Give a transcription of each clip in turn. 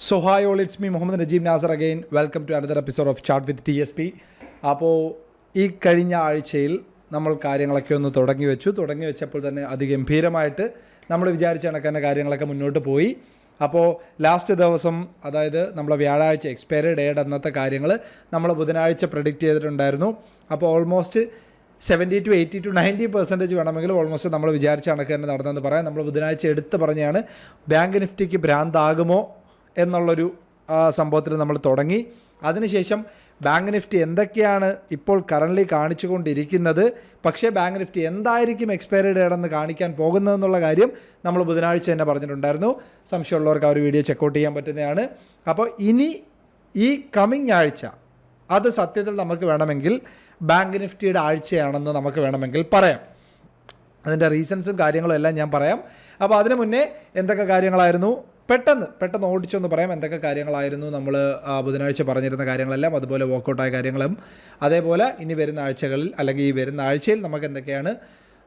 So hi all it's me Muhammad Najeeb Nasar again welcome to another episode of chart with T S P അപ്പോൾ ഈ കഴിഞ്ഞ ആഴ്ചയിൽ നമ്മൾ കാര്യങ്ങളൊക്കെ ഒന്ന് തുടങ്ങി വെച്ചു. തുടങ്ങി വെച്ചപ്പോൾ തന്നെ അതിഗംഭീരമായിട്ട് നമ്മൾ വിചാരിച്ച കണക്കാன കാര്യങ്ങളൊക്കെ മുന്നോട്ട് പോയി. അപ്പോൾ ലാസ്റ്റ് ദിവസം അതായത് നമ്മളെ വ്യാഴാഴ്ച എക്സ്പയറി ഡേയുടെ അന്നത്തെ കാര്യങ്ങൾ നമ്മൾ ബുധനാഴ്ച പ്രഡിക്റ്റ് ചെയ്തിട്ടുണ്ടായിരുന്നു. അപ്പോൾ almost seventy two eighty two ninety percentage വേണമെങ്കിൽ ഓൾമോസ്റ്റ് നമ്മൾ വിചാരിച്ച കണക്ക് തന്നെ നടന്നെന്ന് പറയാം. നമ്മൾ ബുധനാഴ്ച എടുത്ത് പറഞ്ഞാണ് ബാങ്ക് നിഫ്റ്റിക്ക് ഭ്രാന്താകുമോ എന്നുള്ളൊരു സംഭവത്തിൽ നമ്മൾ തുടങ്ങി. അതിനുശേഷം ബാങ്ക് നിഫ്റ്റി എന്തൊക്കെയാണ് ഇപ്പോൾ കറന്റ്ലി കാണിച്ചുകൊണ്ടിരിക്കുന്നത്? പക്ഷേ ബാങ്ക് നിഫ്റ്റി എന്തായിരിക്കും എക്സ്പയറി ഡേറ്റ് എന്ന് കാണിക്കാൻ പോകുന്നതെന്നുള്ള കാര്യം നമ്മൾ ബുധനാഴ്ച തന്നെ പറഞ്ഞിട്ടുണ്ടായിരുന്നു. സംശയമുള്ളവർക്ക് ആ ഒരു വീഡിയോ ചെക്കൗട്ട് ചെയ്യാൻ പറ്റുന്നതാണ്. അപ്പോൾ ഇനി ഈ കമ്മിങ് ആഴ്ച അത് സത്യത്തിൽ നമുക്ക് വേണമെങ്കിൽ ബാങ്ക് നിഫ്റ്റിയുടെ ആഴ്ചയാണെന്ന് നമുക്ക് വേണമെങ്കിൽ പറയാം. അതിന്റെ റീസൺസും കാര്യങ്ങളും എല്ലാം ഞാൻ പറയാം. അപ്പോൾ അതിനു മുന്നേ എന്തൊക്കെ കാര്യങ്ങളായിരുന്നു? പെട്ടെന്ന് പെട്ടെന്ന് ഓടിച്ചൊന്ന് പറയാം എന്തൊക്കെ കാര്യങ്ങളായിരുന്നു നമ്മൾ ബുധനാഴ്ച പറഞ്ഞിരുന്ന കാര്യങ്ങളെല്ലാം അതുപോലെ വർക്കൗട്ടായ കാര്യങ്ങളും. അതേപോലെ ഇനി വരുന്ന ആഴ്ചകളിൽ അല്ലെങ്കിൽ ഈ വരുന്ന ആഴ്ചയിൽ നമുക്ക് എന്തൊക്കെയാണ്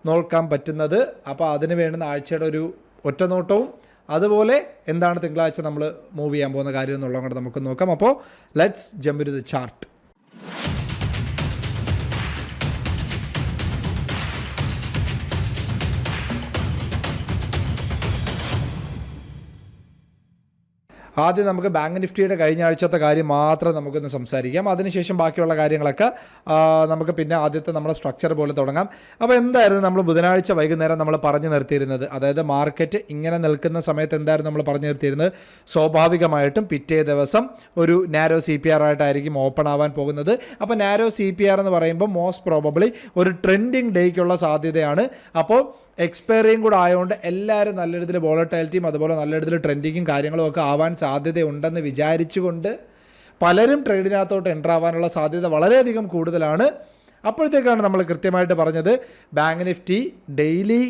നോക്കാൻ പറ്റുന്നത്. അപ്പോൾ അതിന് വേണ്ടുന്ന ആഴ്ചയുടെ ഒരു ഒറ്റ നോട്ടവും അതുപോലെ എന്താണ് തിങ്കളാഴ്ച നമ്മൾ മൂവ് ചെയ്യാൻ പോകുന്ന കാര്യം എന്നുള്ളത് നമുക്ക് നോക്കാം. അപ്പോൾ ലെറ്റ്സ് ജമ്പ് ടു ചാർട്ട് ആദ്യം നമുക്ക് ബാങ്ക് നിഫ്റ്റിയുടെ കഴിഞ്ഞ ആഴ്ചത്തെ കാര്യം മാത്രം നമുക്കൊന്ന് സംസാരിക്കാം. അതിനുശേഷം ബാക്കിയുള്ള കാര്യങ്ങളൊക്കെ നമുക്ക് പിന്നെ ആദ്യത്തെ നമ്മുടെ സ്ട്രക്ചർ പോലെ തുടങ്ങാം. അപ്പോൾ എന്തായിരുന്നു നമ്മൾ ബുധനാഴ്ച വൈകുന്നേരം നമ്മൾ പറഞ്ഞു നിർത്തിയിരുന്നത്? അതായത് മാർക്കറ്റ് ഇങ്ങനെ നിൽക്കുന്ന സമയത്ത് എന്തായിരുന്നു നമ്മൾ പറഞ്ഞു നിർത്തിയിരുന്നത്? സ്വാഭാവികമായിട്ടും പിറ്റേ ദിവസം ഒരു നാരോ സി പി ആർ ആയിട്ടായിരിക്കും ഓപ്പൺ ആവാൻ പോകുന്നത്. അപ്പോൾ നാരോ സി പി ആർ എന്ന് പറയുമ്പോൾ മോസ്റ്റ് പ്രോബബ്ലി ഒരു ട്രെൻഡിങ് ഡേക്കുള്ള സാധ്യതയാണ്. അപ്പോൾ എക്സ്പയറിയും കൂടെ ആയതുകൊണ്ട് എല്ലാവരും നല്ല രീതിയിൽ ബോളറ്റാലിറ്റിയും അതുപോലെ നല്ല രീതിയിൽ ട്രെൻഡിങ്ങും കാര്യങ്ങളും ഒക്കെ ആവാൻ സാധ്യതയുണ്ടെന്ന് വിചാരിച്ചുകൊണ്ട് പലരും ട്രേഡിനകത്തോട്ട് എന്റർ ആവാനുള്ള സാധ്യത വളരെയധികം കൂടുതലാണ്. അപ്പോഴത്തേക്കാണ് നമ്മൾ കൃത്യമായിട്ട് പറഞ്ഞത് ബാങ്ക് നിഫ്റ്റി ഡെയിലി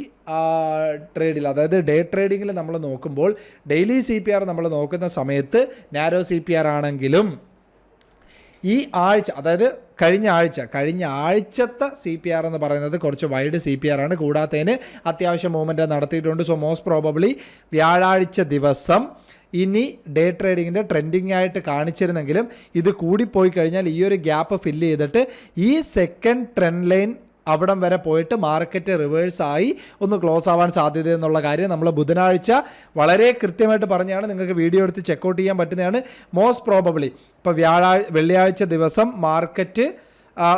ട്രേഡിൽ അതായത് ഡേ ട്രേഡിങ്ങിൽ നമ്മൾ നോക്കുമ്പോൾ ഡെയിലി സി പി ആർ നമ്മൾ നോക്കുന്ന സമയത്ത് നാരോ സി പി ആർ ആണെങ്കിലും ഈ ആഴ്ച അതായത് കഴിഞ്ഞ ആഴ്ച കഴിഞ്ഞ ആഴ്ചത്തെ സി പി ആർ എന്ന് പറയുന്നത് കുറച്ച് വൈഡ് സി പി ആർ ആണ്. കൂടാത്തതിന് അത്യാവശ്യം മൂവ്മെന്റ് നടത്തിയിട്ടുണ്ട്. സോ മോസ്റ്റ് പ്രോബബ്ലി വ്യാഴാഴ്ച ദിവസം ഇനി ഡേ ട്രേഡിങ്ങിന്റെ ട്രെൻഡിങ് ആയിട്ട് കാണിച്ചിരുന്നെങ്കിലും ഇത് കൂടിപ്പോയി കഴിഞ്ഞാൽ ഈ ഒരു ഗ്യാപ്പ് ഫില്ല് ചെയ്തിട്ട് ഈ സെക്കൻഡ് ട്രെൻഡ് ലൈൻ അവിടം വരെ പോയിട്ട് മാർക്കറ്റ് റിവേഴ്സ് ആയി ഒന്ന് ക്ലോസ് ആവാൻ സാധ്യത എന്നുള്ള കാര്യം നമ്മൾ ബുധനാഴ്ച വളരെ കൃത്യമായിട്ട് പറഞ്ഞാണ്. നിങ്ങൾക്ക് വീഡിയോ എടുത്ത് ചെക്കൗട്ട് ചെയ്യാൻ പറ്റുന്നതാണ്. മോസ്റ്റ് പ്രോബബ്ലി ഇപ്പോൾ വ്യാഴാഴ്ച വെള്ളിയാഴ്ച ദിവസം മാർക്കറ്റ്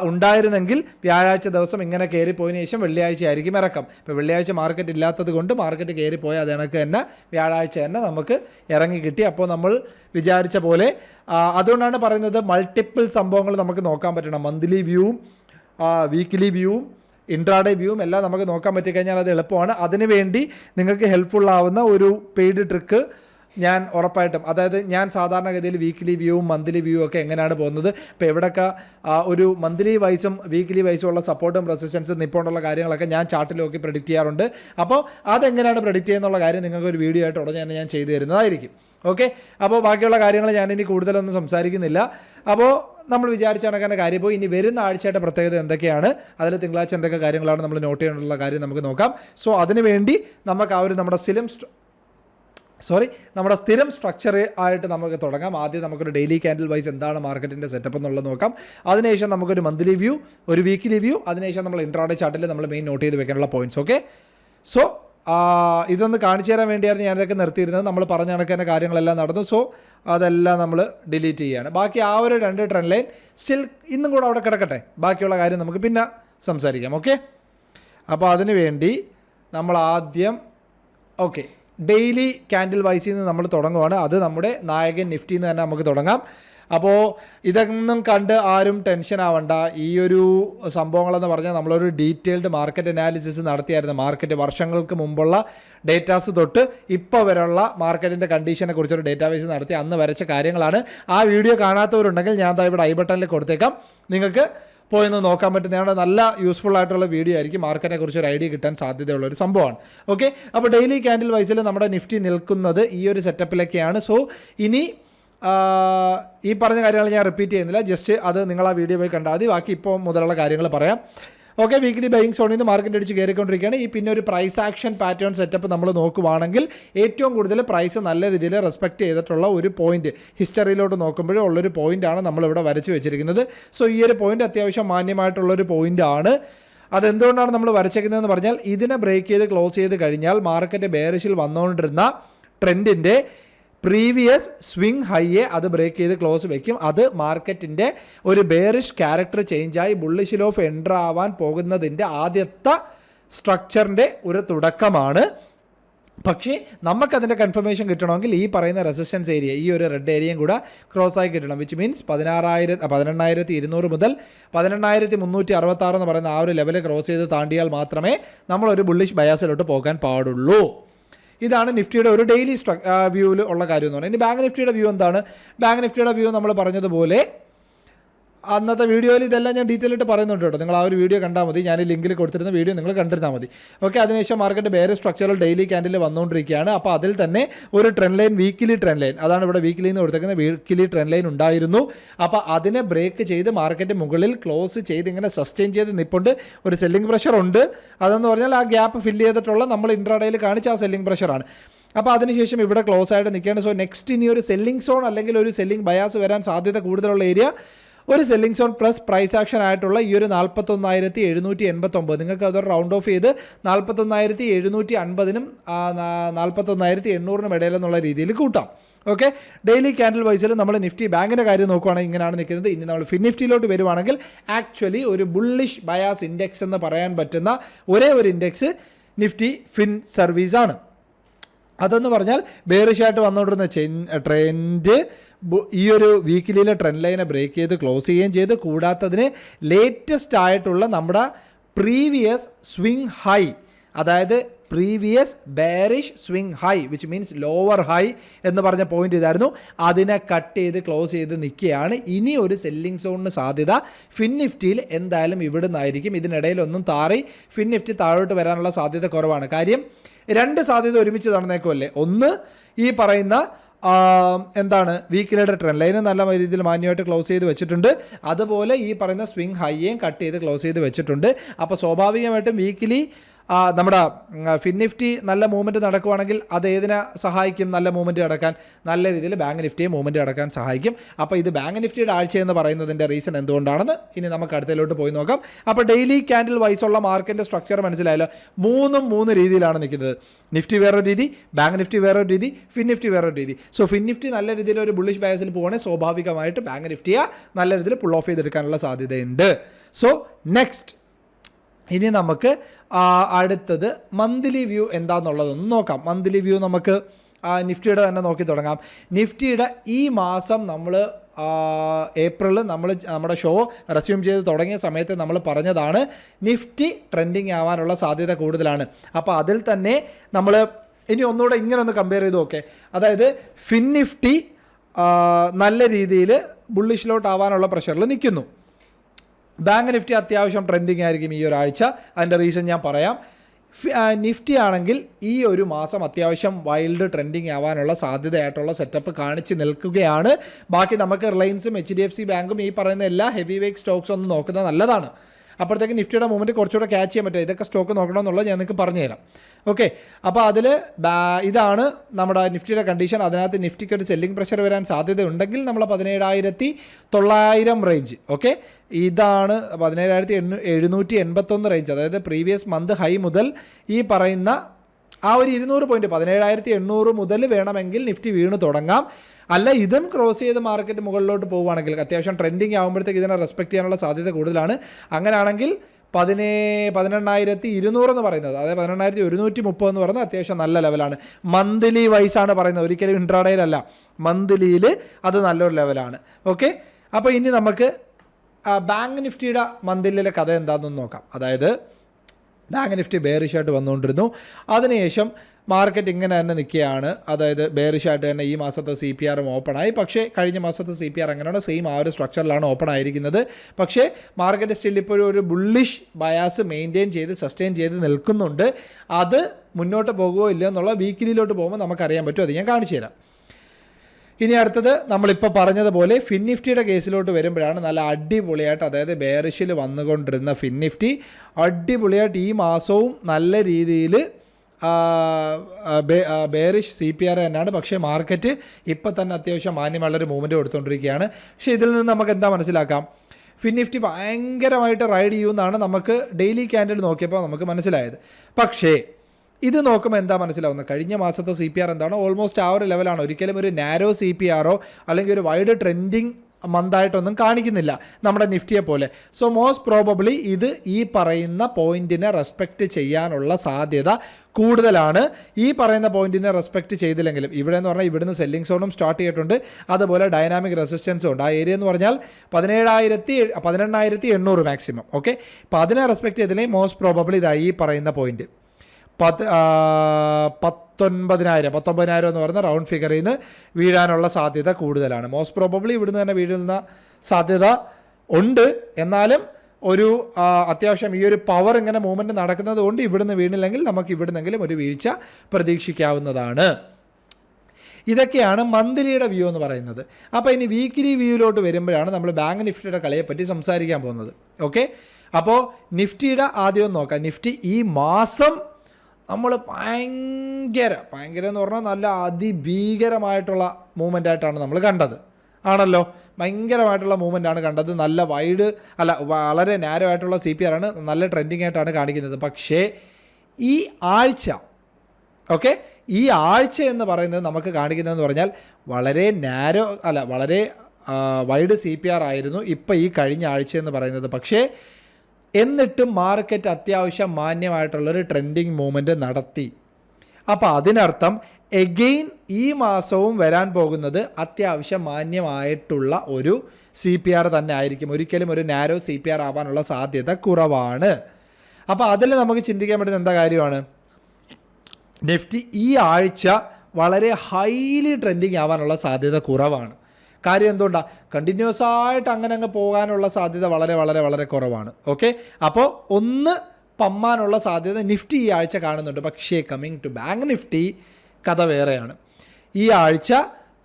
ഉണ്ടായിരുന്നെങ്കിൽ വ്യാഴാഴ്ച ദിവസം ഇങ്ങനെ കയറിപ്പോയതിന് ശേഷം വെള്ളിയാഴ്ച ആയിരിക്കും ഇറക്കം. ഇപ്പോൾ വെള്ളിയാഴ്ച മാർക്കറ്റ് ഇല്ലാത്തത് കൊണ്ട് മാർക്കറ്റ് കയറിപ്പോയ അത് കണക്ക് തന്നെ വ്യാഴാഴ്ച തന്നെ നമുക്ക് ഇറങ്ങി കിട്ടി. അപ്പോൾ നമ്മൾ വിചാരിച്ച പോലെ അതുകൊണ്ടാണ് പറയുന്നത് മൾട്ടിപ്പിൾ സംഭവങ്ങൾ നമുക്ക് നോക്കാൻ പറ്റണം. മന്ത്ലി വ്യൂവും വീക്ക്ലി വ്യൂവും ഇൻട്രാഡേ വ്യൂവും എല്ലാം നമുക്ക് നോക്കാൻ പറ്റിക്കഴിഞ്ഞാൽ അത് എളുപ്പമാണ്. അതിനുവേണ്ടി നിങ്ങൾക്ക് ഹെൽപ്ഫുൾ ആവുന്ന ഒരു പെയ്ഡ് ട്രിക്ക് ഞാൻ ഉറപ്പായിട്ടും അതായത് ഞാൻ സാധാരണഗതിയിൽ വീക്ക്ലി വ്യൂവും മന്ത്ലി വ്യൂവും ഒക്കെ എങ്ങനെയാണ് പോകുന്നത്? ഇപ്പോൾ എവിടെയൊക്കെ ഒരു മന്ത്ലി വൈസും വീക്ക്ലി വൈസും ഉള്ള സപ്പോർട്ടും റെസിസ്റ്റൻസും നിപ്പോണ്ടുള്ള കാര്യങ്ങളൊക്കെ ഞാൻ ചാർട്ടിൽ നോക്കി പ്രഡിക്റ്റ് ചെയ്യാറുണ്ട്. അപ്പോൾ അതെങ്ങനെയാണ് പ്രഡിക്റ്റ് ചെയ്യുന്നുള്ള കാര്യം നിങ്ങൾക്ക് ഒരു വീഡിയോ ആയിട്ട് ഉടനെ തന്നെ ഞാൻ ചെയ്തു തരുന്നതായിരിക്കും. ഓക്കെ അപ്പോൾ ബാക്കിയുള്ള കാര്യങ്ങൾ ഞാനിനി കൂടുതലൊന്നും സംസാരിക്കുന്നില്ല. അപ്പോൾ നമ്മൾ വിചാരിച്ച അങ്ങനെ കാര്യം. പോയി ഇനി വരുന്ന ആഴ്ചയുടെ പ്രത്യേകത എന്തൊക്കെയാണ്? അതിൽ തിങ്കളാഴ്ച എന്തൊക്കെ കാര്യങ്ങളാണ് നമ്മൾ നോട്ട് ചെയ്യാനുള്ള കാര്യം നമുക്ക് നോക്കാം. സോ അതിനുവേണ്ടി നമുക്ക് ആ ഒരു നമ്മുടെ സിലിം സോറി നമ്മുടെ സ്ഥിരം സ്ട്രക്ചർ ആയിട്ട് നമുക്ക് തുടങ്ങാം. ആദ്യം നമുക്കൊരു ഡെയിലി ക്യാൻഡിൽ വൈസ് എന്താണ് മാർക്കറ്റിന്റെ സെറ്റപ്പ് എന്നുള്ളത് നോക്കാം. അതിനുശേഷം നമുക്കൊരു മന്ത്ലി വ്യൂ ഒരു വീക്കിലി വ്യൂ അതിനുശേഷം നമ്മൾ ഇൻട്രാഡേ ചാർട്ടിൽ നമ്മൾ മെയിൻ നോട്ട് ചെയ്ത് വെക്കാനുള്ള പോയിന്റ്സ് ഓക്കെ സോ ഇതൊന്ന് കാണിച്ചു തരാൻ വേണ്ടിയായിരുന്നു ഞാനിതൊക്കെ നിർത്തിയിരുന്നത്. നമ്മൾ പറഞ്ഞ കണക്കിന് കാര്യങ്ങളെല്ലാം നടന്നു. സോ അതെല്ലാം നമ്മൾ ഡിലീറ്റ് ചെയ്യുകയാണ് ബാക്കി ആ ഒരു രണ്ട് ട്രെൻഡ് ലൈൻ സ്റ്റിൽ ഇന്നും കൂടെ അവിടെ കിടക്കട്ടെ. ബാക്കിയുള്ള കാര്യം നമുക്ക് പിന്നെ സംസാരിക്കാം. ഓക്കെ അപ്പോൾ അതിന് വേണ്ടി നമ്മൾ ആദ്യം ഓക്കെ ഡെയിലി ക്യാൻഡിൽ വൈസിൽ നിന്ന് നമ്മൾ തുടങ്ങുവാണ്. അത് നമ്മുടെ നായകൻ നിഫ്റ്റിയിൽ നിന്ന് തന്നെ നമുക്ക് തുടങ്ങാം. അപ്പോൾ ഇതൊന്നും കണ്ട് ആരും ടെൻഷൻ ആവണ്ട. ഈ ഒരു സംഭവങ്ങളെന്ന് പറഞ്ഞാൽ നമ്മളൊരു ഡീറ്റെയിൽഡ് മാർക്കറ്റ് അനാലിസിസ് നടത്തിയായിരുന്നു. മാർക്കറ്റ് വർഷങ്ങൾക്ക് മുമ്പുള്ള ഡേറ്റാസ് തൊട്ട് ഇപ്പോൾ വരെയുള്ള മാർക്കറ്റിന്റെ കണ്ടീഷനെ കുറിച്ചൊരു ഡേറ്റാബേസ് നടത്തി അന്ന് വരച്ച കാര്യങ്ങളാണ്. ആ വീഡിയോ കാണാത്തവരുണ്ടെങ്കിൽ ഞാൻ ദാ ഇവിടെ ഐ ബട്ടണിൽ കൊടുത്തേക്കാം. നിങ്ങൾക്ക് പോയി നോക്കാൻ പറ്റുന്നതാണ് നല്ല യൂസ്ഫുൾ ആയിട്ടുള്ള വീഡിയോ ആയിരിക്കും. മാർക്കറ്റിനെ കുറിച്ച് ഒരു ഐഡിയ കിട്ടാൻ സാധ്യതയുള്ള ഒരു സംഭവമാണ്. ഓക്കെ അപ്പോൾ ഡെയിലി ക്യാൻഡിൽ വൈസിൽ നമ്മുടെ നിഫ്റ്റി നിൽക്കുന്നത് ഈ ഒരു സെറ്റപ്പിലൊക്കെയാണ് സോ ഇനി ഈ പറഞ്ഞ കാര്യങ്ങൾ ഞാൻ റിപ്പീറ്റ് ചെയ്യുന്നില്ല. ജസ്റ്റ് അത് നിങ്ങൾ ആ വീഡിയോ പോയി കണ്ടാൽ മതി. ബാക്കി ഇപ്പോൾ മുതലുള്ള കാര്യങ്ങൾ പറയാം. ഓക്കെ വീക്കിലി ബൈങ് സോണിൽ നിന്ന് മാർക്കറ്റ് അടിച്ച് കയറിക്കൊണ്ടിരിക്കുകയാണ്. ഈ പിന്നെ ഒരു പ്രൈസ് ആക്ഷൻ പാറ്റേൺ സെറ്റപ്പ് നമ്മൾ നോക്കുവാണെങ്കിൽ ഏറ്റവും കൂടുതൽ പ്രൈസ് നല്ല രീതിയിൽ റെസ്പെക്ട് ചെയ്തിട്ടുള്ള ഒരു പോയിന്റ് ഹിസ്റ്ററിയിലോട്ട് നോക്കുമ്പോഴേ ഉള്ളൊരു പോയിന്റാണ് നമ്മളിവിടെ വരച്ച് വെച്ചിരിക്കുന്നത്. സോ ഈ ഒരു പോയിന്റ് അത്യാവശ്യം മാന്യമായിട്ടുള്ളൊരു പോയിന്റാണ് അതെന്തുകൊണ്ടാണ് നമ്മൾ വരച്ചേക്കുന്നതെന്ന് പറഞ്ഞാൽ ഇതിനെ ബ്രേക്ക് ചെയ്ത് ക്ലോസ് ചെയ്ത് കഴിഞ്ഞാൽ മാർക്കറ്റ് ബേറിഷിൽ വന്നുകൊണ്ടിരുന്ന ട്രെൻഡിന്റെ പ്രീവിയസ് സ്വിംഗ് ഹൈയെ അത് ബ്രേക്ക് ചെയ്ത് ക്ലോസ് വയ്ക്കും അത് മാർക്കറ്റിന്റെ ഒരു ബേറിഷ് ക്യാരക്ടർ ചേഞ്ചായി ബുള്ളിഷിൽ ഓഫ് എന്റർ ആവാൻ പോകുന്നതിന്റെ ആദ്യത്തെ സ്ട്രക്ചറിന്റെ ഒരു തുടക്കമാണ്. പക്ഷേ നമുക്കതിന്റെ കൺഫർമേഷൻ കിട്ടണമെങ്കിൽ ഈ പറയുന്ന റെസിസ്റ്റൻസ് ഏരിയ ഈ ഒരു റെഡ് ഏരിയയും കൂടെ ക്രോസ് ആയി കിട്ടണം. വിച്ച് മീൻസ് പതിനാറായിരം പതിനെണ്ണായിരത്തി ഇരുന്നൂറ് മുതൽ പതിനെണ്ണായിരത്തി മുന്നൂറ്റി അറുപത്താറ് എന്ന് പറയുന്ന ആ ഒരു ലെവൽ ക്രോസ് ചെയ്ത് താണ്ടിയാൽ മാത്രമേ നമ്മളൊരു ബുള്ളിഷ് ബയാസിലോട്ട് പോകാൻ പാടുള്ളൂ. ഇതാണ് നിഫ്റ്റിയുടെ ഒരു ഡെയിലി സ്ട്ര വ്യൂവിൽ ഉള്ള കാര്യം എന്ന് പറയുന്നത് ഇനി ബാങ്ക് നിഫ്റ്റിയുടെ വ്യൂ എന്താണ്? ബാങ്ക് നിഫ്റ്റിയുടെ വ്യൂ നമ്മൾ പറഞ്ഞതുപോലെ അന്നത്തെ വീഡിയോയിൽ ഇതെല്ലാം ഞാൻ ഡീറ്റെയിൽ ആയിട്ട് പറയുന്നുണ്ട് കേട്ടോ. നിങ്ങൾ ആ ഒരു വീഡിയോ കണ്ടാൽ മതി. ഞാൻ ലിങ്കിൽ കൊടുത്തിരുന്ന വീഡിയോ നിങ്ങൾ കണ്ടിരുന്നാൽ മതി. ഓക്കെ അതിനുശേഷം മാർക്കറ്റ് വേറെ സ്ട്രക്ചറൽ ഡെയിലി ക്യാൻഡിൽ വന്നുകൊണ്ടിരിക്കുകയാണ്. അപ്പോൾ അതിൽ തന്നെ ഒരു trend line weekly trend line അതാണ് ഇവിടെ വീക്കിലി എന്ന് കൊടുത്തേക്കുന്ന വീക്കിലി ട്രെൻഡ് ലൈൻ ഉണ്ടായിരുന്നു. അപ്പോൾ അതിനെ ബ്രേക്ക് ചെയ്ത് മാർക്കറ്റ് മുകളിൽ ക്ലോസ് ചെയ്ത് ഇങ്ങനെ സസ്റ്റെയിൻ ചെയ്ത് നിൽപ്പുണ്ട് ഒരു സെല്ലിംഗ് പ്രഷർ ഉണ്ട്. അതെന്ന് പറഞ്ഞാൽ ആ ഗ്യാപ്പ് ഫില്ല് ചെയ്തിട്ടുള്ള നമ്മൾ ഇൻട്രാഡേയിൽ കാണിച്ച ആ സെല്ലിംഗ് പ്രഷറാണ് അപ്പോൾ അതിനുശേഷം ഇവിടെ ക്ലോസ് ആയിട്ട് നിൽക്കുകയാണ്. സോ നെക്സ്റ്റ് ഇനി ഒരു സെല്ലിംഗ് സോൺ അല്ലെങ്കിൽ ഒരു സെല്ലിംഗ് ബയാസ് വരാൻ സാധ്യത കൂടുതലുള്ള ഏരിയ ഒരു selling zone plus price action ആയിട്ടുള്ള ഈ ഒരു നാൽപ്പത്തൊന്നായിരത്തി എഴുന്നൂറ്റി എൺപത്തൊമ്പത്. നിങ്ങൾക്ക് അത് റൗണ്ട് ഓഫ് ചെയ്ത് നാൽപ്പത്തൊന്നായിരത്തി എഴുന്നൂറ്റി അൻപതിനും നാൽപ്പത്തൊന്നായിരത്തി എണ്ണൂറിനും ഇടയിലെന്നുള്ള രീതിയിൽ കൂട്ടാം. ഓക്കെ ഡെയിലി ക്യാൻഡിൽ വൈസിൽ നമ്മൾ നിഫ്റ്റി ബാങ്കിന്റെ കാര്യം നോക്കുവാണെങ്കിൽ ഇങ്ങനെയാണ് നിൽക്കുന്നത്. ഇനി നമ്മൾ ഫിൻ നിഫ്റ്റിയിലോട്ട് വരുവാണെങ്കിൽ ആക്ച്വലി ഒരു ബുള്ളിഷ് ബയാസ് ഇൻഡെക്സ് എന്ന് പറയാൻ പറ്റുന്ന ഒരേ ഒരു ഇൻഡെക്സ് നിഫ്റ്റി ഫിൻ സർവീസാണ് അതെന്ന് പറഞ്ഞാൽ ബേറിഷായിട്ട് വന്നുകൊണ്ടിരുന്ന ട്രെൻഡ് ഈ ഒരു വീക്കിലിയിലെ ട്രെൻഡ് ലൈനെ ബ്രേക്ക് ചെയ്ത് ക്ലോസ് ചെയ്യുകയും ചെയ്ത്. കൂടാത്തതിന് ലേറ്റസ്റ്റ് ആയിട്ടുള്ള നമ്മുടെ പ്രീവിയസ് സ്വിംഗ് ഹൈ അതായത് previous bearish swing high which means lower high എന്ന് പറഞ്ഞ പോയിന്റ് ഇതായിരുന്നു. അതിനെ കട്ട് ചെയ്ത് ക്ലോസ് ചെയ്ത് നിൽക്കുകയാണ്. ഇനി ഒരു സെല്ലിംഗ് സോണിന് സാധ്യത. ഫിൻ നിഫ്റ്റിയിൽ എന്തായാലും ഇവിടെ നിന്നായിരിക്കും ഇതിനിടയിൽ ഒന്നും താറി ഫിൻ നിഫ്റ്റി താഴോട്ട് വരാനുള്ള സാധ്യത കുറവാണ്. കാര്യം രണ്ട് സാധ്യത ഒരുമിച്ച് നടന്നേക്കുമല്ലേ ഒന്ന് ഈ പറയുന്ന എന്താണ്? വീക്കിലിയുടെ ട്രെൻഡ് ലൈന് നല്ല രീതിയിൽ മാന്യമായിട്ട് ക്ലോസ് ചെയ്ത് വെച്ചിട്ടുണ്ട്. അതുപോലെ ഈ പറയുന്ന സ്വിംഗ് ഹൈയേയും കട്ട് ചെയ്ത് ക്ലോസ് ചെയ്ത് വെച്ചിട്ടുണ്ട്. അപ്പോൾ സ്വാഭാവികമായിട്ടും വീക്കിലി നമ്മുടെ ഫിൻ നിഫ്റ്റി നല്ല മൂവ്മെന്റ് നടക്കുവാണെങ്കിൽ അത് ഏതിനെ സഹായിക്കും? നല്ല മൂവ്മെന്റ് നടക്കാൻ നല്ല രീതിയിൽ ബാങ്ക് നിഫ്റ്റിയെ മൂവ്മെന്റ് നടക്കാൻ സഹായിക്കും. അപ്പോൾ ഇത് ബാങ്ക് നിഫ്റ്റിയുടെ ആഴ്ച എന്ന് പറയുന്നതിന്റെ റീസൺ എന്തുകൊണ്ടാണെന്ന് ഇനി നമുക്ക് അടുത്തതിലോട്ട് പോയി നോക്കാം. അപ്പോൾ ഡെയിലി ക്യാൻഡിൽ വൈസുള്ള മാർക്കറ്റിന്റെ സ്ട്രക്ചർ മനസ്സിലായല്ലോ. മൂന്നും മൂന്ന് രീതിയിലാണ് നിൽക്കുന്നത്. നിഫ്റ്റി വേറൊരു രീതി ബാങ്ക് നിഫ്റ്റി വേറൊരു രീതി ഫിൻ നിഫ്റ്റി വേറൊരു രീതി. സോ ഫിൻ നിഫ്റ്റി നല്ല രീതിയിൽ ഒരു ബുള്ളിഷ് ബയസിൽ പോകണേ സ്വാഭാവികമായിട്ട് ബാങ്ക് നിഫ്റ്റിയെ നല്ല രീതിയിൽ പുൾ ഓഫ് ചെയ്തെടുക്കാനുള്ള സാധ്യതയുണ്ട്. സോ നെക്സ്റ്റ് ഇനി നമുക്ക് അടുത്തത് മന്ത്ലി വ്യൂ എന്താണെന്നുള്ളതൊന്ന് നോക്കാം. മന്ത്ലി വ്യൂ നമുക്ക് നിഫ്റ്റിയുടെ തന്നെ നോക്കി തുടങ്ങാം. നിഫ്റ്റിയുടെ ഈ മാസം നമ്മൾ ഏപ്രിലിൽ നമ്മൾ നമ്മുടെ ഷോ റെസ്യൂം ചെയ്ത് തുടങ്ങിയ സമയത്ത് നമ്മൾ പറഞ്ഞതാണ് നിഫ്റ്റി ട്രെൻഡിങ് ആവാനുള്ള സാധ്യത കൂടുതലാണ്. അപ്പോൾ അതിൽ തന്നെ നമ്മൾ ഇനി ഒന്നുകൂടെ ഇങ്ങനെ ഒന്ന് കമ്പയർ ചെയ്ത് നോക്കേ. അതായത് ഫിൻ നിഫ്റ്റി നല്ല രീതിയിൽ ബുള്ളിഷിലോട്ട് ആവാനുള്ള പ്രഷറിൽ നിൽക്കുന്നു. ബാങ്ക് നിഫ്റ്റി അത്യാവശ്യം ട്രെൻഡിങ് ആയിരിക്കും ഈ ഒരാഴ്ച. അതിന്റെ റീസൺ ഞാൻ പറയാം. നിഫ്റ്റി ആണെങ്കിൽ ഈ ഒരു മാസം അത്യാവശ്യം വൈൽഡ് ട്രെൻഡിങ് ആവാനുള്ള സാധ്യതയായിട്ടുള്ള സെറ്റപ്പ് കാണിച്ച് നിൽക്കുകയാണ്. ബാക്കി നമുക്ക് റിലയൻസും എച്ച് ഡി എഫ് സി ബാങ്കും ഈ പറയുന്ന എല്ലാ ഹെവി വെയ്റ്റ് സ്റ്റോക്സ് ഒന്ന് നോക്കുന്നത് നല്ലതാണ്. അപ്പോഴത്തേക്ക് നിഫ്റ്റിയുടെ മൂവ്മെന്റ് കുറച്ചുകൂടെ ക്യാച്ച് ചെയ്യാൻ പറ്റും ഇതൊക്കെ സ്റ്റോക്ക് നോക്കണമെന്നുള്ളത് ഞാൻ നിങ്ങൾക്ക് പറഞ്ഞു തരാം ഓക്കെ അപ്പോൾ അതിൽ ഇതാണ് നമ്മുടെ നിഫ്റ്റിയുടെ കണ്ടീഷൻ അതിനകത്ത് നിഫ്റ്റിക്ക് ഒരു സെല്ലിംഗ് പ്രഷർ വരാൻ സാധ്യതയുണ്ടെങ്കിൽ നമ്മൾ പതിനേഴായിരത്തി തൊള്ളായിരം റേഞ്ച് ഓക്കെ ഇതാണ് പതിനേഴായിരത്തി എണ്ണൂ എഴുന്നൂറ്റി എൺപത്തൊന്ന് റേഞ്ച് അതായത് പ്രീവിയസ് മന്ത് ഹൈ മുതൽ ഈ പറയുന്ന ആ ഒരു ഇരുന്നൂറ് പോയിന്റ് പതിനേഴായിരത്തി എണ്ണൂറ് മുതൽ വേണമെങ്കിൽ നിഫ്റ്റി വീണ് തുടങ്ങാം. അല്ല ഇതും ക്രോസ് ചെയ്ത് മാർക്കറ്റ് മുകളിലോട്ട് പോവുകയാണെങ്കിൽ അത്യാവശ്യം ട്രെൻഡിങ് ആകുമ്പോഴത്തേക്ക് ഇതിനെ റെസ്പെക്ട് ചെയ്യാനുള്ള സാധ്യത കൂടുതലാണ്. അങ്ങനെയാണെങ്കിൽ പതിനേ പതിനെണ്ണായിരത്തി ഇരുന്നൂറ് എന്ന് പറയുന്നത് അതായത് പതിനെണ്ണായിരത്തി ഒരുന്നൂറ്റി മുപ്പത് എന്ന് പറയുന്നത് അത്യാവശ്യം നല്ല ലെവലാണ് മന്ത്ലി വൈസാണ് പറയുന്നത് ഒരിക്കലും ഇൻട്രാഡേയിലല്ല മന്ത്ലിയിൽ അത് നല്ലൊരു ലെവലാണ് ഓക്കെ അപ്പോൾ ഇനി നമുക്ക് ബാങ്ക് നിഫ്റ്റിയുടെ മന്ത്ലിയിലെ കഥ എന്താണെന്ന് നോക്കാം. അതായത് ബാങ്ക് നിഫ്റ്റി ബേറിഷായിട്ട് വന്നുകൊണ്ടിരുന്നു. അതിനുശേഷം മാർക്കറ്റ് ഇങ്ങനെ തന്നെ നിൽക്കുകയാണ്. അതായത് ബേറിഷായിട്ട് തന്നെ ഈ മാസത്തെ സി പി ആറും ഓപ്പണായി പക്ഷേ കഴിഞ്ഞ മാസത്തെ സി പി ആർ അങ്ങനെയാണ് സെയിം ആ ഒരു സ്ട്രക്ചറിലാണ് ഓപ്പൺ ആയിരിക്കുന്നത്. പക്ഷേ മാർക്കറ്റ് സ്റ്റിൽ ഇപ്പോഴും ഒരു ബുള്ളിഷ് ബയാസ് മെയിന്റെയിൻ ചെയ്ത് സസ്റ്റെയിൻ ചെയ്ത് നിൽക്കുന്നുണ്ട്. അത് മുന്നോട്ട് പോകുമോ ഇല്ലയോ എന്നുള്ള വീക്കിലിയിലോട്ട് പോകുമ്പോൾ നമുക്കറിയാൻ പറ്റും. അത് ഞാൻ കാണിച്ചു തരാം. ഇനി അടുത്തത് നമ്മളിപ്പോൾ പറഞ്ഞതുപോലെ ഫിൻ നിഫ്റ്റിയുടെ കേസിലോട്ട് വരുമ്പോഴാണ് നല്ല അടിപൊളിയായിട്ട് അതായത് ബേറിഷിൽ വന്നുകൊണ്ടിരുന്ന ഫിൻ നിഫ്റ്റി അടിപൊളിയായിട്ട് ഈ മാസവും നല്ല രീതിയിൽ ബേറിഷ് സി പി ആർ തന്നെയാണ്. പക്ഷേ മാർക്കറ്റ് ഇപ്പം തന്നെ അത്യാവശ്യം മാന്യമുള്ളൊരു മൂവ്മെന്റ് കൊടുത്തുകൊണ്ടിരിക്കുകയാണ് പക്ഷേ ഇതിൽ നിന്ന് നമുക്ക് എന്താ മനസ്സിലാക്കാം? ഫിൻ നിഫ്റ്റി ഭയങ്കരമായിട്ട് റൈഡ് ചെയ്യുമെന്നാണ് നമുക്ക് ഡെയിലി ക്യാൻഡിൽ നോക്കിയപ്പോൾ നമുക്ക് മനസ്സിലായത്. പക്ഷേ ഇത് നോക്കുമ്പോൾ എന്താ മനസ്സിലാവുന്നത്? കഴിഞ്ഞ മാസത്തെ സി പി ആർ എന്താണ്? ഓൾമോസ്റ്റ് ആ ഒരു ലെവലാണ് ഒരിക്കലും ഒരു നാരോ സി പി ആറോ അല്ലെങ്കിൽ ഒരു വൈഡ് ട്രെൻഡിങ് മന്തായിട്ടൊന്നും കാണിക്കുന്നില്ല നമ്മുടെ നിഫ്റ്റിയെ പോലെ. സോ മോസ്റ്റ് പ്രോബബ്ലി ഇത് ഈ പറയുന്ന പോയിന്റിനെ റെസ്പെക്റ്റ് ചെയ്യാനുള്ള സാധ്യത കൂടുതലാണ്. ഈ പറയുന്ന പോയിന്റിനെ റെസ്പെക്റ്റ് ചെയ്തില്ലെങ്കിലും ഇവിടെ എന്ന് പറഞ്ഞാൽ ഇവിടുന്ന് സെല്ലിംഗ് സോണും സ്റ്റാർട്ട് ചെയ്തിട്ടുണ്ട്. അതുപോലെ ഡൈനാമിക് റെസിസ്റ്റൻസും ഉണ്ട്. ആ ഏരിയ എന്ന് പറഞ്ഞാൽ പതിനേഴായിരത്തി പതിനെണ്ണായിരത്തി എണ്ണൂറ് മാക്സിമം ഓക്കെ അപ്പോൾ അതിനെ റെസ്പെക്റ്റ് ചെയ്തില്ലെങ്കിൽ മോസ്റ്റ് പ്രോബബ്ലി ഇതായി ഈ പറയുന്ന പോയിന്റ് പത്ത് പത്തൊൻപതിനായിരം. പത്തൊമ്പതിനായിരം എന്ന് പറയുന്ന റൗണ്ട് ഫിഗറിൽ നിന്ന് വീഴാനുള്ള സാധ്യത കൂടുതലാണ്. മോസ്റ്റ് പ്രോബബ്ലി ഇവിടുന്ന് തന്നെ വീഴുന്ന സാധ്യത ഉണ്ട്. എന്നാലും ഒരു അത്യാവശ്യം ഈ ഒരു പവർ ഇങ്ങനെ മൂവ്മെന്റ് നടക്കുന്നത് കൊണ്ട് ഇവിടുന്ന് വീണില്ലെങ്കിൽ നമുക്ക് ഇവിടുന്നെങ്കിലും ഒരു വീഴ്ച പ്രതീക്ഷിക്കാവുന്നതാണ്. ഇതൊക്കെയാണ് മന്ത്ലിയുടെ വ്യൂ എന്ന് പറയുന്നത്. അപ്പോൾ ഇനി വീക്കിലി വ്യൂയിലോട്ട് വരുമ്പോഴാണ് നമ്മൾ ബാങ്ക് നിഫ്റ്റിയുടെ കളിയെപ്പറ്റി സംസാരിക്കാൻ പോകുന്നത്. ഓക്കെ അപ്പോൾ നിഫ്റ്റിയുടെ ആദ്യം നോക്കാം. നിഫ്റ്റി ഈ മാസം നമ്മൾ ഭയങ്കര ഭയങ്കര എന്ന് പറഞ്ഞാൽ നല്ല അതിഭീകരമായിട്ടുള്ള മൂവ്മെന്റ് ആയിട്ടാണ് നമ്മൾ കണ്ടത്. ആണല്ലോ? ഭയങ്കരമായിട്ടുള്ള മൂവ്മെന്റ് ആണ് കണ്ടത്. നല്ല വൈഡ് അല്ല വളരെ നാരോ ആയിട്ടുള്ള സി പി ആർ ആണ് നല്ല ട്രെൻഡിങ് ആയിട്ടാണ് കാണിക്കുന്നത്. പക്ഷേ ഈ ആഴ്ച ഓക്കെ? ഈ ആഴ്ച എന്ന് പറയുന്നത് നമുക്ക് കാണിക്കുന്നതെന്ന് പറഞ്ഞാൽ വളരെ നാരോ അല്ല വളരെ വൈഡ് സി പി ആർ ആയിരുന്നു ഇപ്പോൾ ഈ കഴിഞ്ഞ ആഴ്ച എന്ന് പറയുന്നത്. പക്ഷേ എന്നിട്ടും മാർക്കറ്റ് അത്യാവശ്യം മാന്യമായിട്ടുള്ളൊരു ട്രെൻഡിങ് മൂവ്മെന്റ് നടത്തി. അപ്പോൾ അതിനർത്ഥം എഗെയിൻ ഈ മാസവും വരാൻ പോകുന്നത് അത്യാവശ്യം മാന്യമായിട്ടുള്ള ഒരു സി പി ആർ തന്നെ ആയിരിക്കും. ഒരിക്കലും ഒരു നാരോ സി പി ആർ ആവാനുള്ള സാധ്യത കുറവാണ്. അപ്പോൾ അതിൽ നമുക്ക് ചിന്തിക്കാൻ പറ്റുന്ന എന്താ കാര്യമാണ്? നെഫ്റ്റി ഈ ആഴ്ച വളരെ ഹൈലി ട്രെൻഡിങ് ആവാനുള്ള സാധ്യത കുറവാണ്. കാര്യം എന്തുകൊണ്ടാണ് കണ്ടിന്യൂസ് ആയിട്ട് അങ്ങനെ അങ്ങ് പോകാനുള്ള സാധ്യത വളരെ വളരെ വളരെ കുറവാണ്. ഓക്കെ അപ്പോൾ ഒന്ന് പമ്മാനുള്ള സാധ്യത നിഫ്റ്റി ഈ ആഴ്ച കാണുന്നുണ്ട്. പക്ഷേ കമ്മിങ് ടു ബാങ്ക് നിഫ്റ്റി കഥ വേറെയാണ്. ഈ ആഴ്ച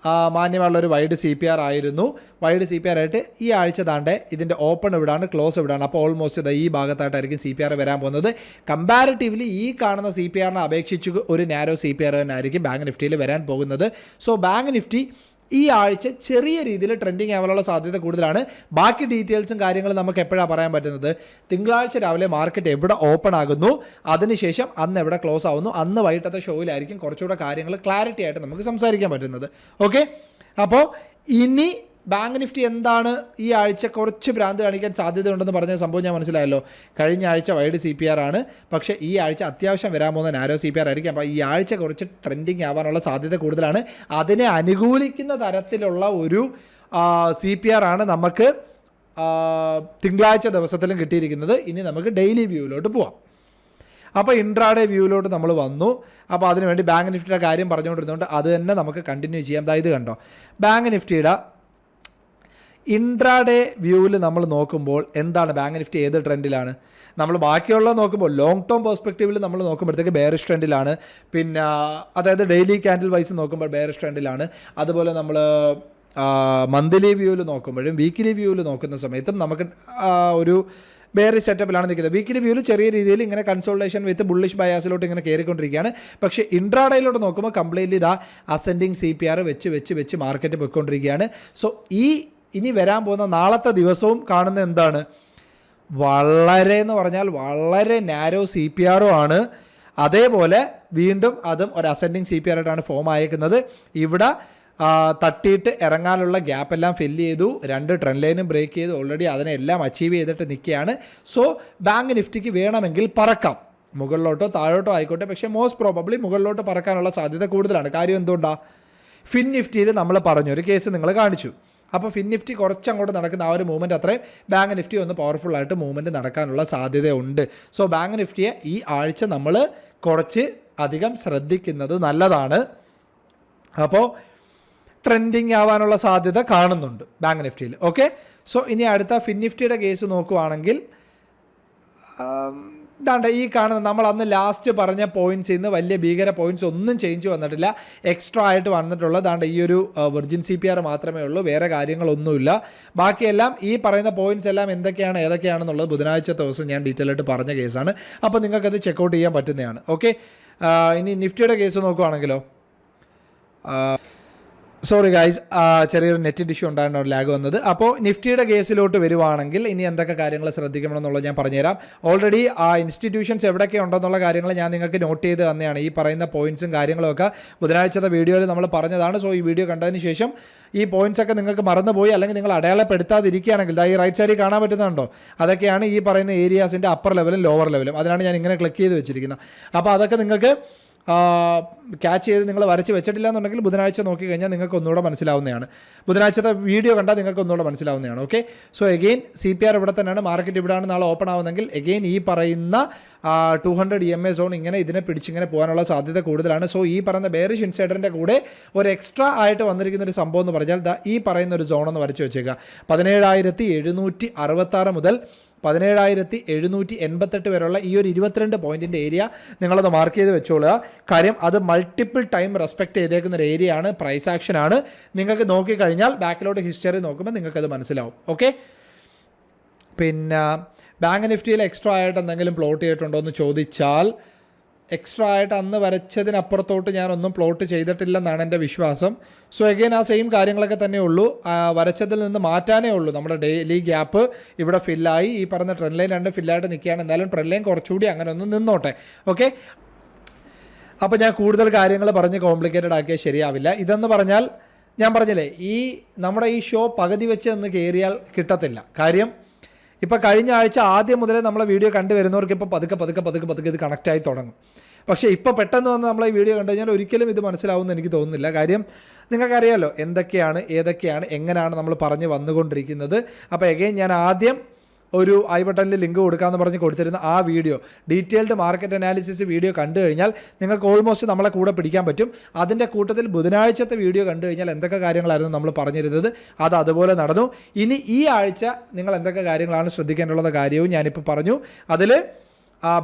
ആ, മാന്യമുള്ള ഒരു വൈഡ് സി പി ആർ ആയിരുന്നു. വൈഡ് സി പി ആർ ആയിട്ട് ഈ ആഴ്ച താണ്ടേ ഇതിന്റെ ഓപ്പൺ ഇവിടാണ് ക്ലോസ് ഇവിടാണ്. അപ്പോൾ ഓൾമോസ്റ്റ് ഈ ഭാഗത്തായിട്ടായിരിക്കും സി പി ആർ വരാൻ പോകുന്നത്. കമ്പാരിറ്റീവ്ലി ഈ കാണുന്ന സി പി ആറിനെ അപേക്ഷിച്ച് ഒരു നാരോ സി പി ആർ തന്നെ ആയിരിക്കും ബാങ്ക് നിഫ്റ്റിയിൽ വരാൻ പോകുന്നത്. സോ ബാങ്ക് നിഫ്റ്റി ഈ ആഴ്ച ചെറിയ രീതിയിൽ ട്രെൻഡിങ് ആവാനുള്ള സാധ്യത കൂടുതലാണ്. ബാക്കി ഡീറ്റെയിൽസും കാര്യങ്ങളും നമുക്ക് എപ്പോഴാണ് പറയാൻ പറ്റുന്നത്? തിങ്കളാഴ്ച രാവിലെ മാർക്കറ്റ് എവിടെ ഓപ്പൺ ആകുന്നു? അതിനുശേഷം അന്ന് എവിടെ ക്ലോസ് ആവുന്നു? അന്ന് വൈകിട്ടത്തെ ഷോയിലായിരിക്കും കുറച്ചുകൂടെ കാര്യങ്ങൾ ക്ലാരിറ്റി ആയിട്ട് നമുക്ക് സംസാരിക്കാൻ പറ്റുന്നത്. ഓക്കെ അപ്പോൾ ഇനി ബാങ്ക് നിഫ്റ്റി എന്താണ് ഈ ആഴ്ച കുറച്ച് ഭ്രാന്ത് കാണിക്കാൻ സാധ്യതയുണ്ടെന്ന് പറഞ്ഞ സംഭവം ഞാൻ മനസ്സിലായല്ലോ. കഴിഞ്ഞ ആഴ്ച വൈഡ് സി പി ആർ ആണ്. പക്ഷേ ഈ ആഴ്ച അത്യാവശ്യം വരാൻ പോകുന്ന നാരോ സി പി ആർ ആയിരിക്കും. അപ്പോൾ ഈ ആഴ്ച കുറച്ച് ട്രെൻഡിങ് ആവാനുള്ള സാധ്യത കൂടുതലാണ്. അതിനെ അനുകൂലിക്കുന്ന തരത്തിലുള്ള ഒരു സി പി ആർ ആണ് നമുക്ക് തിങ്കളാഴ്ച ദിവസത്തിലും കിട്ടിയിരിക്കുന്നത്. ഇനി നമുക്ക് ഡെയിലി വ്യൂവിലോട്ട് പോവാം. അപ്പോൾ ഇൻട്രാഡേ വ്യൂവിലോട്ട് നമ്മൾ വന്നു. അപ്പോൾ അതിനുവേണ്ടി ബാങ്ക് നിഫ്റ്റിയുടെ കാര്യം പറഞ്ഞുകൊണ്ടിരുന്നതുകൊണ്ട് അത് തന്നെ നമുക്ക് കണ്ടിന്യൂ ചെയ്യാം. അതായത് കണ്ടോ? ബാങ്ക് നിഫ്റ്റിയുടെ ഇൻട്രാഡേ വ്യൂവിൽ നമ്മൾ നോക്കുമ്പോൾ എന്താണ് ബാങ്ക് നിഫ്റ്റി ഏത് ട്രെൻഡിലാണ്? നമ്മൾ ബാക്കിയുള്ളത് നോക്കുമ്പോൾ ലോങ് ടേം പെർസ്പെക്റ്റീവിൽ നമ്മൾ നോക്കുമ്പോഴത്തേക്ക് ബെയറിഷ് ട്രെൻഡിലാണ് പിന്നെ അതായത് ഡെയിലി ക്യാൻഡിൽ വൈസ് നോക്കുമ്പോൾ ബെയറിഷ് ട്രെൻഡിലാണ് അതുപോലെ നമ്മൾ മന്ത്ലി വ്യൂവിൽ നോക്കുമ്പോഴും വീക്കിലി വ്യൂവിൽ നോക്കുന്ന സമയത്തും നമുക്ക് ഒരു വേറെ സെറ്റപ്പിലാണ് നിൽക്കുന്നത്. വീക്കിലി വ്യൂവിൽ ചെറിയ രീതിയിൽ ഇങ്ങനെ കൺസോൾട്ടേഷൻ വിത്ത് ബുള്ളിഷ് ബയാസിലോട്ട് ഇങ്ങനെ കയറിക്കൊണ്ടിരിക്കുകയാണ്. പക്ഷേ ഇൻട്രാഡയിലോട്ട് നോക്കുമ്പോൾ കംപ്ലീറ്റ്ലി ഇതാ അസെൻഡിങ് സി പി ആർ വെച്ച് വെച്ച് വെച്ച് മാർക്കറ്റ് പോയിക്കൊണ്ടിരിക്കുകയാണ്. സോ ഈ ഇനി വരാൻ പോകുന്ന നാളത്തെ ദിവസവും കാണുന്ന എന്താണ്? വളരെ എന്ന് പറഞ്ഞാൽ വളരെ നാരോ സി പി ആറും ആണ്. അതേപോലെ വീണ്ടും അതും ഒരു അസെൻഡിങ് സി പി ആർ ആയിട്ടാണ് ഫോം അയക്കുന്നത് ഇവിടെ തട്ടിയിട്ട് ഇറങ്ങാനുള്ള ഗ്യാപ്പ് എല്ലാം ഫില്ല് ചെയ്തു. രണ്ട് ട്രെൻഡ് ലൈനും ബ്രേക്ക് ചെയ്തു. ഓൾറെഡി അതിനെല്ലാം അച്ചീവ് ചെയ്തിട്ട് നിൽക്കുകയാണ്. സോ ബാങ്ക് നിഫ്റ്റിക്ക് വേണമെങ്കിൽ പറക്കാം. മുകളിലോട്ടോ താഴോട്ടോ ആയിക്കോട്ടെ. പക്ഷേ മോസ്റ്റ് പ്രോബബ്ലി മുകളിലോട്ട് പറക്കാനുള്ള സാധ്യത കൂടുതലാണ്. കാര്യം എന്തുകൊണ്ടാണ് ഫിൻ നിഫ്റ്റിയിൽ നമ്മൾ പറഞ്ഞു ഒരു കേസ് നിങ്ങൾ കാണിച്ചു. അപ്പോൾ ഫിൻ നിഫ്റ്റി കുറച്ച് അങ്ങോട്ട് നടക്കുന്ന ആ ഒരു മൂവ്മെന്റ് അത്രയും ബാങ്ക് നിഫ്റ്റി ഒന്ന് പവർഫുൾ ആയിട്ട് മൂവ്മെന്റ് നടക്കാനുള്ള സാധ്യതയുണ്ട്. സോ ബാങ്ക് നിഫ്റ്റിയെ ഈ ആഴ്ച നമ്മൾ കുറച്ച് അധികം ശ്രദ്ധിക്കുന്നത് നല്ലതാണ്. അപ്പോൾ ട്രെൻഡിങ് ആവാനുള്ള സാധ്യത കാണുന്നുണ്ട് ബാങ്ക് നിഫ്റ്റിയിൽ. ഓക്കെ സോ ഇനി അടുത്ത ഫിൻ നിഫ്റ്റിയുടെ കേസ് നോക്കുവാണെങ്കിൽ ഇതാണ്ട് ഈ കാണുന്ന നമ്മൾ അന്ന് ലാസ്റ്റ് പറഞ്ഞ പോയിന്റ്സ് ഇന്ന് വലിയ ഭീകര പോയിന്റ്സ് ഒന്നും ചേഞ്ച് വന്നിട്ടില്ല. എക്സ്ട്രാ ആയിട്ട് വന്നിട്ടുള്ളത് ദാണ്ട് ഈ ഒരു വെർജിൻ സി പി ആർ മാത്രമേ ഉള്ളൂ വേറെ കാര്യങ്ങളൊന്നുമില്ല. ബാക്കിയെല്ലാം ഈ പറയുന്ന പോയിന്റ്സ് എല്ലാം എന്തൊക്കെയാണ് ഏതൊക്കെയാണെന്നുള്ളത് ബുധനാഴ്ച ദിവസം ഞാൻ ഡീറ്റെയിൽ ആയിട്ട് പറഞ്ഞ കേസാണ്. അപ്പോൾ നിങ്ങൾക്കത് ചെക്കൗട്ട് ചെയ്യാൻ പറ്റുന്നതാണ്. ഓക്കെ ഇനി നിഫ്റ്റിയുടെ കേസ് നോക്കുവാണെങ്കിലോ? സോറി ഗായ്സ് ചെറിയൊരു നെറ്റ് ഇഷ്യൂ ഉണ്ടായിരുന്നു ലാഗ് വന്നത്. അപ്പോൾ നിഫ്റ്റിയുടെ കേസിലോട്ട് വരുവാണെങ്കിൽ ഇനി എന്തൊക്കെ കാര്യങ്ങൾ ശ്രദ്ധിക്കണം എന്നുള്ളത് ഞാൻ പറഞ്ഞുതരാം. ഓൾറെഡി ആ ഇൻസ്റ്റിറ്റ്യൂഷൻസ് എവിടെയൊക്കെ ഉണ്ടെന്നുള്ള കാര്യങ്ങൾ ഞാൻ നിങ്ങൾക്ക് നോട്ട് ചെയ്ത് തന്നെയാണ്. ഈ പറയുന്ന പോയിന്റ്സും കാര്യങ്ങളൊക്കെ ബുധനാഴ്ചത്തെ വീഡിയോയിൽ നമ്മൾ പറഞ്ഞതാണ്. സോ ഈ വീഡിയോ കണ്ടതിന് ശേഷം ഈ പോയിന്റ്സ് ഒക്കെ നിങ്ങൾക്ക് മറന്നുപോയി അല്ലെങ്കിൽ നിങ്ങൾ അടയാളപ്പെടുത്താതിരിക്കുകയാണെങ്കിൽ ഈ റൈറ്റ് സൈഡിൽ കാണാൻ പറ്റുന്നുണ്ടോ? അതൊക്കെയാണ് ഈ പറയുന്ന ഏരിയാസിന്റെ അപ്പർ ലെവലും ലോവർ ലെവലും അതിനാണ് ഞാൻ ഇങ്ങനെ ക്ലിക്ക് ചെയ്ത് വെച്ചിരിക്കുന്നത്. അപ്പോൾ അതൊക്കെ നിങ്ങൾക്ക് ക്യാച്ച് ചെയ്ത് നിങ്ങൾ വരച്ച് വെച്ചിട്ടില്ല എന്നുണ്ടെങ്കിൽ ബുധനാഴ്ച നോക്കി കഴിഞ്ഞാൽ നിങ്ങൾക്ക് ഒന്നുകൂടെ മനസ്സിലാവുന്നതാണ്. ബുധനാഴ്ചത്തെ വീഡിയോ കണ്ടാൽ നിങ്ങൾക്ക് ഒന്നുകൂടെ മനസ്സിലാവുന്നതാണ് okay so again C P R ഇവിടെ തന്നെയാണ്. മാർക്കറ്റ് ഇവിടെയാണ് നാളെ ഓപ്പൺ ആവുന്നെങ്കിൽ എഗെയിൻ ഈ പറയുന്ന two hundred E M A zone ഇങ്ങനെ ഇതിനെ പിടിച്ചിങ്ങനെ പോകാനുള്ള സാധ്യത കൂടുതലാണ്. സോ ഈ പറയുന്ന ബേറിഷ് ഇൻസൈഡറിന്റെ കൂടെ ഒരു എക്സ്ട്രാ ആയിട്ട് വന്നിരിക്കുന്ന ഒരു സംഭവം എന്ന് പറഞ്ഞാൽ ഈ പറയുന്ന ഒരു സോൺ വരച്ച് വെച്ചേക്കുക. പതിനേഴായിരത്തി എഴുന്നൂറ്റി മുതൽ പതിനേഴായിരത്തി എഴുന്നൂറ്റി എൺപത്തെട്ട് വരെയുള്ള ഈ ഒരു ഇരുപത്തിരണ്ട് പോയിന്റിന്റെ ഏരിയ നിങ്ങളത് മാർക്ക് ചെയ്ത് വെച്ചോളുക. കാര്യം അത് മൾട്ടിപ്പിൾ ടൈം റെസ്പെക്ട് ചെയ്തേക്കുന്ന ഒരു ഏരിയ ആണ് പ്രൈസ് ആക്ഷൻ ആണ്. നിങ്ങൾക്ക് നോക്കിക്കഴിഞ്ഞാൽ ബാക്കിലോട്ട് ഹിസ്റ്ററി നോക്കുമ്പോൾ നിങ്ങൾക്കത് മനസ്സിലാവും. ഓക്കെ പിന്നെ ബാങ്ക് നിഫ്റ്റിയിൽ എക്സ്ട്രാ ആയിട്ട് എന്തെങ്കിലും പ്ലോട്ട് ചെയ്തിട്ടുണ്ടോ എന്ന് ചോദിച്ചാൽ എക്സ്ട്രാ ആയിട്ട് അന്ന് വരച്ചതിനപ്പുറത്തോട്ട് ഞാനൊന്നും പ്ലോട്ട് ചെയ്തിട്ടില്ലെന്നാണ് എന്റെ വിശ്വാസം. സോ എഗെയിൻ ആ സെയിം കാര്യങ്ങളൊക്കെ തന്നെ ഉള്ളൂ. വരച്ചതിൽ നിന്ന് മാറ്റാനേ ഉള്ളൂ. നമ്മുടെ ഡെയിലി ഗ്യാപ്പ് ഇവിടെ ഫില്ലായി ഈ പറഞ്ഞ ട്രെൻഡ് ലൈൻ രണ്ട് ഫില്ലായിട്ട് നിൽക്കുകയാണ്. എന്തായാലും ട്രെൻഡ് ലൈൻ കുറച്ചുകൂടി അങ്ങനെ ഒന്ന് നിന്നോട്ടെ. ഓക്കെ അപ്പോൾ ഞാൻ കൂടുതൽ കാര്യങ്ങൾ പറഞ്ഞ് കോംപ്ലിക്കേറ്റഡ് ആക്കിയാൽ ശരിയാവില്ല. ഇതെന്ന് പറഞ്ഞാൽ ഞാൻ പറഞ്ഞില്ലേ ഈ നമ്മുടെ ഈ ഷോ പകുതി വെച്ച് നിന്ന് കയറിയാൽ കിട്ടത്തില്ല. കാര്യം ഇപ്പോൾ കഴിഞ്ഞ ആഴ്ച ആദ്യം മുതലേ നമ്മളെ വീഡിയോ കണ്ടുവരുന്നവർക്ക് ഇപ്പോൾ പതുക്കെ പതുക്കെ പതുക്കെ പതുക്കെ ഇത് കണക്റ്റായി തുടങ്ങും. പക്ഷേ ഇപ്പോൾ പെട്ടെന്ന് വന്ന് നമ്മളെ ഈ വീഡിയോ കണ്ടു കഴിഞ്ഞാൽ ഒരിക്കലും ഇത് മനസ്സിലാവുമെന്ന് എനിക്ക് തോന്നുന്നില്ല. കാര്യം നിങ്ങൾക്കറിയാലോ എന്തൊക്കെയാണ് ഏതൊക്കെയാണ് എങ്ങനെയാണ് നമ്മൾ പറഞ്ഞ് വന്നുകൊണ്ടിരിക്കുന്നത്. അപ്പോൾ എഗെയിൻ ഞാൻ ആദ്യം ഒരു ഐ ബട്ടണിൽ ലിങ്ക് കൊടുക്കാമെന്ന് പറഞ്ഞ് കൊടുത്തിരുന്ന ആ video detailed market analysis video കണ്ടു കഴിഞ്ഞാൽ നിങ്ങൾക്ക് ഓൾമോസ്റ്റ് നമ്മളെ കൂടെ പിടിക്കാൻ പറ്റും. അതിന്റെ കൂട്ടത്തിൽ ബുധനാഴ്ചത്തെ വീഡിയോ കണ്ടു കഴിഞ്ഞാൽ എന്തൊക്കെ കാര്യങ്ങളായിരുന്നു നമ്മൾ പറഞ്ഞിരുന്നത് അത് അതുപോലെ നടന്നു. ഇനി ഈ ആഴ്ച നിങ്ങൾ എന്തൊക്കെ കാര്യങ്ങളാണ് ശ്രദ്ധിക്കാനുള്ളത് കാര്യവും ഞാനിപ്പോൾ പറഞ്ഞു. അതിൽ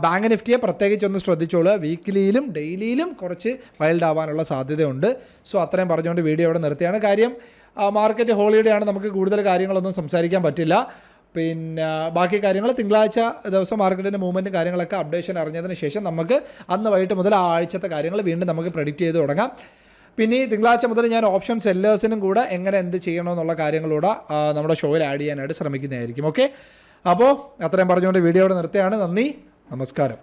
ബാങ്ക് നിഫ്റ്റിയെ പ്രത്യേകിച്ച് ഒന്ന് ശ്രദ്ധിച്ചോളൂ വീക്കിലിയിലും ഡെയിലിയിലും കുറച്ച് വൈൽഡ് ആവാനുള്ള സാധ്യതയുണ്ട്. സോ അത്രയും പറഞ്ഞുകൊണ്ട് വീഡിയോ ഇവിടെ നിർത്തിയാണ്. കാര്യം മാർക്കറ്റ് ഹോളിഡേ ആണ് നമുക്ക് കൂടുതൽ കാര്യങ്ങളൊന്നും സംസാരിക്കാൻ പറ്റില്ല. പിന്നെ ബാക്കി കാര്യങ്ങൾ തിങ്കളാഴ്ച ദിവസം മാർക്കറ്റിന്റെ മൂവ്മെന്റും കാര്യങ്ങളൊക്കെ അപ്ഡേഷൻ അറിഞ്ഞതിന് ശേഷം നമുക്ക് അന്ന് വൈകിട്ട് മുതൽ ആ ആഴ്ചത്തെ കാര്യങ്ങൾ വീണ്ടും നമുക്ക് പ്രെഡിക്റ്റ് ചെയ്ത് തുടങ്ങാം. പിന്നെ ഈ തിങ്കളാഴ്ച മുതൽ ഞാൻ ഓപ്ഷൻ സെല്ലേഴ്സിനും കൂടെ എങ്ങനെ എന്ത് ചെയ്യണമെന്നുള്ള കാര്യങ്ങളൂടെ നമ്മുടെ ഷോയിൽ ആഡ് ചെയ്യാനായിട്ട് ശ്രമിക്കുന്നതായിരിക്കും. ഓക്കെ അപ്പോൾ അത്രയും പറഞ്ഞുകൊണ്ട് വീഡിയോ ഇവിടെ നിർത്തുകയാണ് നന്ദി. നമസ്കാരം.